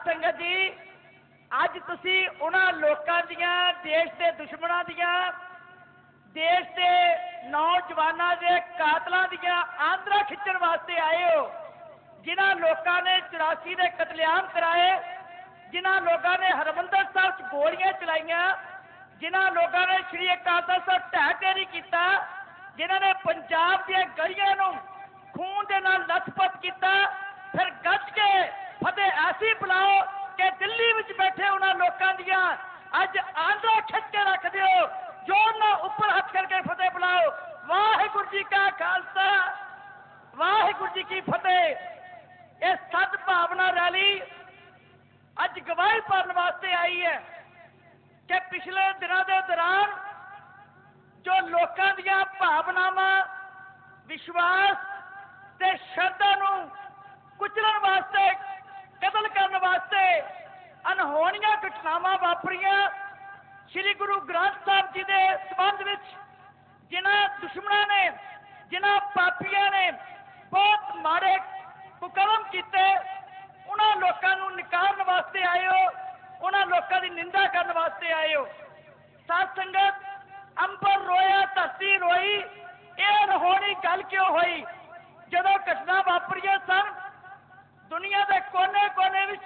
ਸਾਧ ਸੰਗਤ ਜੀ, ਅੱਜ ਤੁਸੀਂ ਉਹਨਾਂ ਲੋਕਾਂ ਦੀਆਂ, ਦੇਸ਼ ਦੇ ਦੁਸ਼ਮਣਾਂ ਦੀਆਂ, ਦੇਸ਼ ਦੇ ਨੌਜਵਾਨਾਂ ਦੇ ਕਾਤਲਾਂ ਦੀਆਂ ਆਂਦਰਾ ਖਿੱਚਣ ਵਾਸਤੇ ਆਏ ਹੋ, ਜਿਨ੍ਹਾਂ ਲੋਕਾਂ ਨੇ 84 ਦੇ ਕਤਲੇਆਮ ਕਰਾਏ, ਜਿਨ੍ਹਾਂ ਲੋਕਾਂ ਨੇ ਹਰਮੰਦਰ ਸਾਹਿਬ 'ਚ ਗੋਲੀਆਂ ਚਲਾਈਆਂ, ਜਿਨ੍ਹਾਂ ਲੋਕਾਂ ਨੇ ਸ਼੍ਰੀ ਅਕਾਲ ਸਾਹਿਬ ਢਹਿ ਢੇਰੀ ਕੀਤਾ, ਜਿਨ੍ਹਾਂ ਨੇ ਪੰਜਾਬ ਦੀਆਂ ਗਲੀਆਂ ਨੂੰ ਖੂਨ ਦੇ ਨਾਲ ਲੱਥਪੱਥ ਕੀਤਾ, ਫਿਰ ਗੱਜ ਕੇ ਫਤਿਹ ਐਸੀ ਬੁਲਾਓ ਕਿ ਦਿੱਲੀ ਵਿੱਚ ਬੈਠੇ ਉਹਨਾਂ ਲੋਕਾਂ ਦੀਆਂ। ਅੱਜ ਆਂਦਰਾ ਖਿੱਚ ਕੇ ਰੱਖ ਦਿਓ। ਜੋਰ ਨਾਲ ਉੱਪਰ ਹੱਥ ਕਰਕੇ ਫਤਿਹ ਬੁਲਾਓ। ਵਾਹਿਗੁਰੂ ਜੀ ਕਾ ਖਾਲਸਾ। ਵਾਹਿਗੁਰੂ ਜੀ ਕੀ ਫਤਿਹ। ਇਹ ਸਤ ਭਾਵਨਾ ਰੈਲੀ ਅੱਜ ਗਵਾਹੀ ਭਰਨ ਵਾਸਤੇ ਆਈ ਹੈ ਕਿ ਪਿਛਲੇ ਦਿਨਾਂ ਦੇ ਦੌਰਾਨ ਜੋ ਲੋਕਾਂ ਦੀਆਂ ਭਾਵਨਾਵਾਂ, ਵਿਸ਼ਵਾਸ ਤੇ ਸ਼ਰਧਾ ਨੂੰ ਕੁਚਲਣ ਵਾਸਤੇ ਕਤਲ ਕਰਨ ਵਾਸਤੇ ਅਨਹੋਣੀਆਂ ਘਟਨਾਵਾਂ ਵਾਪਰੀਆਂ। ਸ੍ਰੀ ਗੁਰੂ ਗ੍ਰੰਥ ਸਾਹਿਬ ਜੀ ਦੇ ਸੰਬੰਧ ਵਿੱਚ ਜਿਨ੍ਹਾਂ ਦੁਸ਼ਮਣਾਂ ਨੇ, ਜਿਨ੍ਹਾਂ ਪਾਪੀਆਂ ਨੇ ਬਹੁਤ ਮਾੜੇ ਕੁਕਰਮ ਕੀਤੇ, ਉਹਨਾਂ ਲੋਕਾਂ ਨੂੰ ਨਿਕਾਲਣ ਵਾਸਤੇ ਆਏ ਹੋ ਉਹਨਾਂ ਲੋਕਾਂ ਦੀ ਨਿੰਦਾ ਕਰਨ ਵਾਸਤੇ ਆਏ ਹੋ ਸਾਧ ਸੰਗਤ, ਅੰਬਰ ਰੋਇਆ, ਧਰਤੀ ਰੋਈ, ਇਹ ਅਨਹੋਣੀ ਗੱਲ ਕਿਉਂ ਹੋਈ? ਜਦੋਂ ਘਟਨਾ ਵਾਪਰੀਆਂ ਸਨ ਦੁਨੀਆ ਦੇ ਕੋਨੇ-ਕੋਨੇ ਵਿੱਚ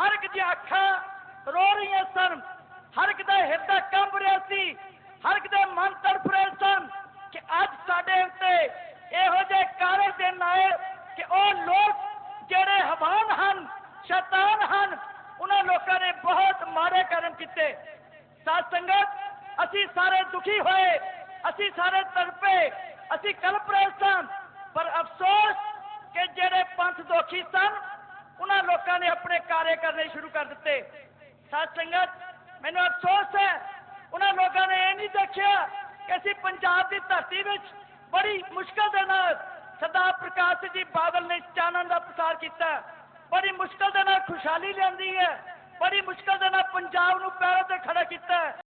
ਹਰ ਇੱਕ ਦੀਆਂ ਅੱਖਾਂ ਰੋ ਰਹੀਆਂ ਸਨ। ਹਰ ਇੱਕ ਦਾ ਹਿਰਦਾ ਕੰਬ ਰਿਹਾ ਸੀ। ਹਰ ਇੱਕ ਦੇ ਮਨ ਤੜਫ ਰਹੇ ਸਨ ਕਿ ਅੱਜ ਸਾਡੇ ਉੱਤੇ ਇਹੋ ਜਿਹੇ ਕਾਰੇ ਦਿਨ ਆਏ ਕਿ ਉਹ ਲੋਕ ਜਿਹੜੇ ਹਵਾਨ ਹਨ, ਸ਼ੈਤਾਨ ਹਨ, ਉਹਨਾਂ ਲੋਕਾਂ ਨੇ ਬਹੁਤ ਮਾੜੇ ਕਰਮ ਕੀਤੇ। ਸਾਧ ਸੰਗਤ, ਅਸੀਂ ਸਾਰੇ ਦੁਖੀ ਹੋਏ, ਅਸੀਂ ਸਾਰੇ ਤੜਪੇ, ਅਸੀਂ ਕਲਪ ਰਹੇ ਸਨ ਪਰ ਅਫਸੋਸ ਕਿ ਜਿਹੜੇ ਪੰਥ ਦੋਖੀ ਸਨ, ਉਹਨਾਂ ਲੋਕਾਂ ਨੇ ਆਪਣੇ ਕਾਰੇ ਕਰਨੇ ਸ਼ੁਰੂ ਕਰ ਦਿੱਤੇ। ਸਾਧ ਸੰਗਤ ਮੈਨੂੰ ਅਫਸੋਸ ਹੈ। ਉਹਨਾਂ ਲੋਕਾਂ ਨੇ ਇਹ ਨਹੀਂ ਦੇਖਿਆ ਕਿ ਅਸੀਂ ਪੰਜਾਬ ਦੀ ਧਰਤੀ ਵਿੱਚ ਬੜੀ ਮੁਸ਼ਕਲ ਦੇ ਨਾਲ ਸਰਦਾਰ ਪ੍ਰਕਾਸ਼ ਜੀ ਬਾਦਲ ਨੇ ਚਾਨਣ ਦਾ ਪ੍ਰਸਾਰ ਕੀਤਾ। ਬੜੀ ਮੁਸ਼ਕਲ ਦੇ ਨਾਲ ਖੁਸ਼ਹਾਲੀ ਲਿਆਂਦੀ ਹੈ। ਬੜੀ ਮੁਸ਼ਕਲ ਦੇ ਨਾਲ ਪੰਜਾਬ ਨੂੰ ਪੈਰਾਂ ਤੇ ਖੜਾ ਕੀਤਾ